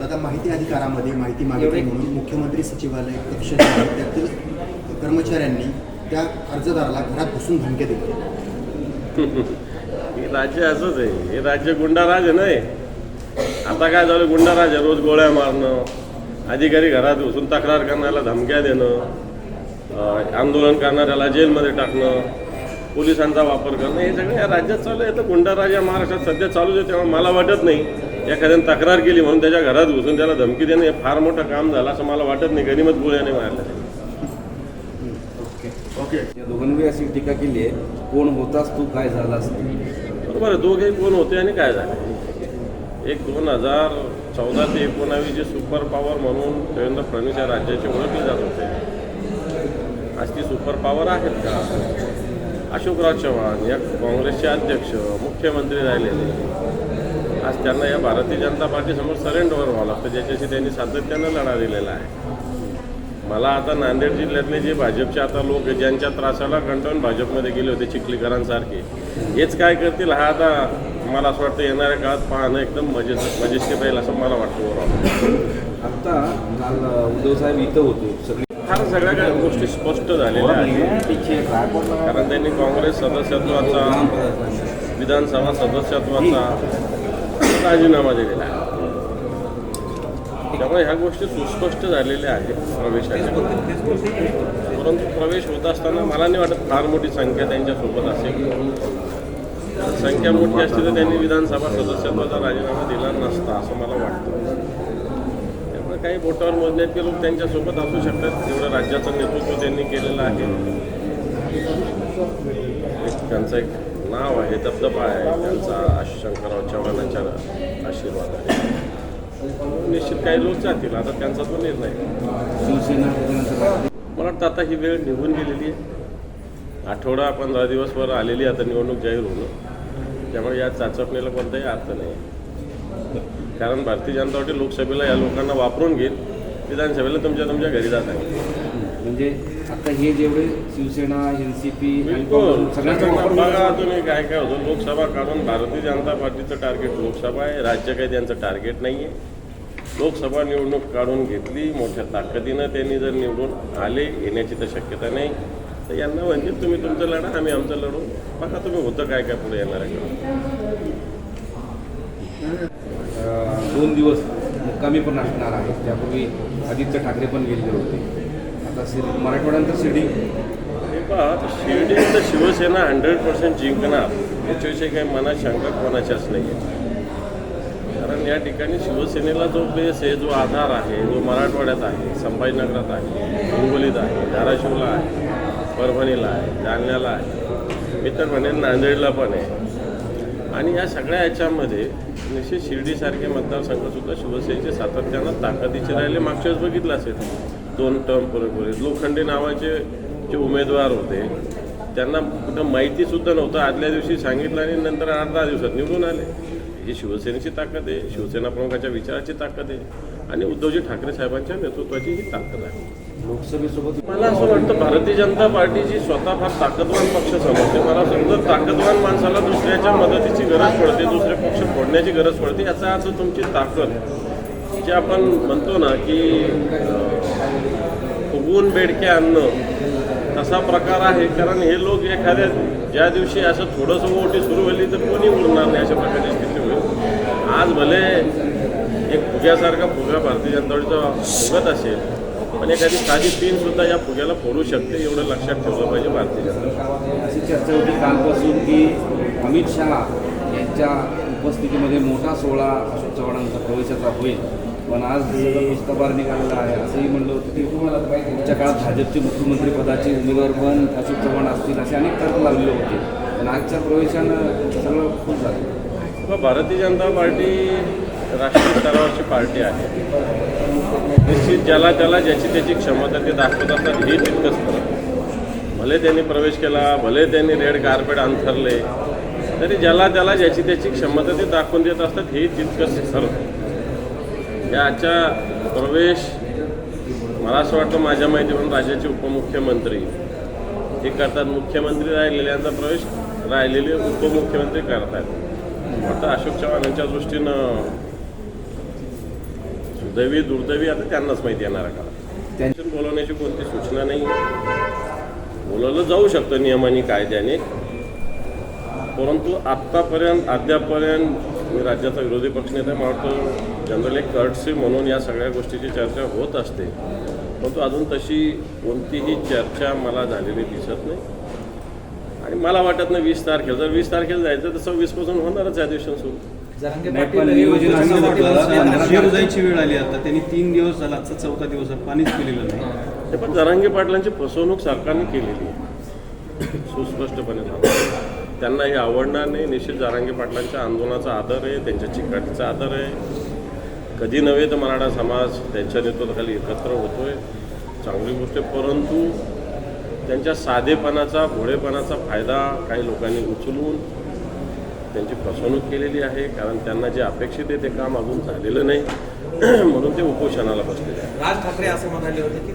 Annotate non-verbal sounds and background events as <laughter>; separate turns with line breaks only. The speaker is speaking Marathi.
दादा माहिती अधिकारामध्ये माहिती मागितली म्हणून मुख्यमंत्री सचिवालय कक्ष त्यातील कर्मचाऱ्यांनी त्या अर्जदाराला घरात घुसून धमक्या दिल्या.
हे राज्य असंच आहे. हे राज्य गुंडाराज आहे नाही आता काय झालं? गुंडाराज आहे रोज गोळ्या मारणं अधिकारी घरात घुसून तक्रार करण्याला धमक्या देणं आंदोलन करणाऱ्याला जेलमध्ये टाकणं. पोलिसांचा वापर करणं हे सगळं या राज्यात चालू आहे. तर गुंडाराज या महाराष्ट्रात सध्या चालूच आहे तेव्हा मला वाटत नाही एखाद्याने तक्रार केली म्हणून त्याच्या घरात घुसून त्याला धमकी देणं हे फार मोठं काम झालं असं मला वाटत नाही. गनिमत गोळ्याने मारलं.
ओके.
या दोघांनी अशी टीका केली आहे. कोण होतास तू काय झाला
बरोबर आहे दोघे कोण होते आणि काय झाले? एक दोन हजार चौदा ते एकोणावीस जे सुपर पॉवर म्हणून देवेंद्र फडणवीस या राज्याचे ओळखले जात होते. आज ती सुपर पॉवर आहेत का? अशोकराव चव्हाण या काँग्रेसचे अध्यक्ष मुख्यमंत्री राहिलेले. आज त्यांना या भारतीय जनता पार्टीसमोर सरेंडर व्हावं लागतं ज्याच्याशी त्यांनी सातत्यानं लढा दिलेला आहे. मला आता नांदेड जिल्ह्यातले जे भाजपचे आता लोक ज्यांच्या त्रासाला कंटाळून भाजपमध्ये गेले होते चिखलीकरांसारखे हेच काय करतील हा आता मला असं वाटतं येणाऱ्या काळात पाहणं एकदम मजेस मजेशीर राहील असं मला वाटतं आता
आत्ता काल उद्धव साहेब इथं होते सगळी
फार सगळ्या काही गोष्टी स्पष्ट झालेल्या आहेत. कारण त्यांनी काँग्रेस सदस्यत्वाचा विधानसभा सदस्यत्वाचा राजीनामा दिलेला आहे. त्यामुळे ह्या गोष्टी सुस्पष्ट झालेल्या आहेत प्रवेशाच्या. परंतु प्रवेश होत असताना मला नाही वाटत फार मोठी संख्या त्यांच्यासोबत असेल. संख्या मोठी असते तर त्यांनी विधानसभा सदस्यत्वाचा राजीनामा दिला नसता असं मला वाटतं. काही बोटावर मोजण्यातले लोक त्यांच्यासोबत असू शकतात. जेवढं राज्याचं नेतृत्व त्यांनी केलेलं आहे. त्यांचं एक नाव आहे दबदबा आहे. त्यांचा शंकरराव चव्हाणांच्या आशीर्वाद आहे. निश्चित काही लोक जातील. आता त्यांचा तो निर्णय. मला वाटतं आता ही वेळ निघून गेलेली आहे. आठवडा पंधरा दिवसवर आलेली आहे. आता निवडणूक जाहीर होणं. त्यामुळे या चाचपणीला कोणताही अर्थ नाही. कारण भारतीय जनता पार्टी लोकसभेला या लोकांना वापरून घेईल विधानसभेला तुमच्या तुमच्या घरी जात आहे.
म्हणजे आता हे जेवढे शिवसेना एन सी पी
बिलकुल
वापर
बघा तुम्ही काय काय होतं. लोकसभा काढून भारतीय जनता पार्टीचं टार्गेट लोकसभा आहे. राज्य काही त्यांचं टार्गेट नाही आहे लोकसभा निवडणूक काढून घेतली. मोठ्या ताकदीनं त्यांनी जर निवडून आले येण्याची तर शक्यता नाही. तर यांना म्हणजे तुम्ही तुमचं लढा आम्ही आमचं लढू. बघा तुम्ही होतं काय काय पुढे येणार आहे.
दोन दिवस मुक्कामी पण असणार आहे. त्यापूर्वी आदित्य ठाकरे पण गेलेले होते. आता शिर मराठवाड्यानंतर शिर्डी.
हे शिर्डी तर शिवसेना हंड्रेड पर्सेंट जिंकणार याच्याविषयी काही मनात शंका कोणाच्याच नाही आहे कारण या ठिकाणी शिवसेनेला जो बेस आहे जो आधार आहे जो मराठवाड्यात आहे संभाजीनगरात आहे हिंगोलीत आहे धाराशिवला आहे परभणीला आहे जालन्याला आहे मी तर म्हणेन नांदेडला पण आहे. आणि या सगळ्या याच्यामध्ये निश्चित शिर्डीसारखे मतदारसंघसुद्धा शिवसेनेचे सातत्यानं ताकदीचे राहिले. मागच्या वेळेस बघितलं असेल. दोन टर्म पुरेपुरे. लोखंडे नावाचे जे उमेदवार होते त्यांना कुठं माहितीसुद्धा नव्हतं. आदल्या दिवशी सांगितलं आणि नंतर आठ दहा दिवसात निवडून आले. ही शिवसेनेची ताकद आहे. शिवसेना प्रमुखाच्या विचाराची ताकद आहे. आणि उद्धवजी ठाकरे साहेबांच्या नेतृत्वाची ही ताकद आहे.
लोकसभेसोबत
मला असं वाटतं भारतीय जनता पार्टीची स्वतः फार ताकदवान पक्ष समजते. मला समजत ताकदवान माणसाला दुसऱ्याच्या मदतीची गरज पडते दुसरे पक्ष फोडण्याची गरज पडते. याचा अर्थ तुमची ताकद जे आपण म्हणतो ना की उगवून फुगवून बेडके आणणं तसा प्रकार आहे. कारण हे लोक एखाद्या ज्या दिवशी असं थोडंसं ओटी सुरू झाली तर कोणी उरणार नाही अशा प्रकारची स्थिती होईल. आज भले एक फुग्यासारखा फुगा भारतीय जनता पार्टीचा फुगत असेल पण एखादी साधी पिन सुद्धा या फुग्याला फोडू शकते एवढं लक्षात ठेवलं पाहिजे भारतीय जनता.
अशी चर्चा होती कालपासून की अमित शहा यांच्या उपस्थितीमध्ये मोठा सोहळा अशोक चव्हाणांचा प्रवेशाचा होईल. पण आज सगळं पुस्तकाबार निघालेला आहे असंही म्हणलं होतं की पुढच्या काळात भाजपचे मुख्यमंत्री पदाचे उमेदवार पण अशोक चव्हाण असतील असे अनेक तर्क लावलेले होते. पण आजच्या प्रवेशानं सगळं खूप झालं.
भारतीय जनता पार्टी राष्ट्रीय स्तरावरची पार्टी आहे. निश्चित ज्याला त्याला ज्याची त्याची क्षमता ते दाखवत असतात हे तितकंच खरं. भले त्यांनी प्रवेश केला भले त्यांनी रेड कार्पेट अंथरले तरी ज्याला त्याला ज्याची त्याची क्षमता ते दाखवून देत असतात हे तितकंच खरं. याच्या प्रवेश मला असं वाटतं माझ्या माहितीवरून राज्याचे उपमुख्यमंत्री. हे करतात मुख्यमंत्री राहिलेल्यांचा प्रवेश राहिलेले उपमुख्यमंत्री करतात. आता अशोक चव्हाण यांच्या दृष्टीनं सुदैवी दुर्दैवी आता त्यांनाच माहिती येणार का?
त्यांच्या
टेन्शन बोलवण्याची कोणती सूचना नाही. बोलवलं जाऊ शकतं नियमाने कायद्याने. परंतु आत्तापर्यंत अद्यापर्यंत मी राज्याचा विरोधी पक्षनेता मला वाटतं जनरल एक कर्टसी म्हणून या सगळ्या गोष्टीची चर्चा होत असते. परंतु अजून तशी कोणतीही चर्चा मला झालेली दिसत नाही. आणि मला वाटत नाही वीस तारखेला जर वीस तारखेला जायचं तर सव्वीसपासून होणारच या दिवशी सुरू.
जरांगे पाटील
नियोजन असं
वेळ आली आता. त्यांनी तीन दिवस झाला आजचा चौथा दिवस आहे. पाणीच पिलेलं नाही.
ते पण जरांगे पाटलांची फसवणूक सरकारने केलेली आहे. सुस्पष्टपणे त्यांना हे आवडणार नाही. निश्चित जरांगे पाटलांच्या आंदोलनाचा आदर आहे. त्यांच्या चिकाटीचा आदर आहे. कधी नव्हे तर मराठा समाज त्यांच्या नेतृत्वाखाली एकत्र होतोय. चांगली गोष्ट आहे. परंतु त्यांच्या साधेपणाचा भोळेपणाचा फायदा काही लोकांनी उचलून त्यांची फसवणूक केलेली आहे कारण त्यांना जे अपेक्षित आहे ते काम अजून झालेलं नाही. <clears throat> म्हणून ते उपोषणाला बसलेले
राज ठाकरे असं म्हणाले होते की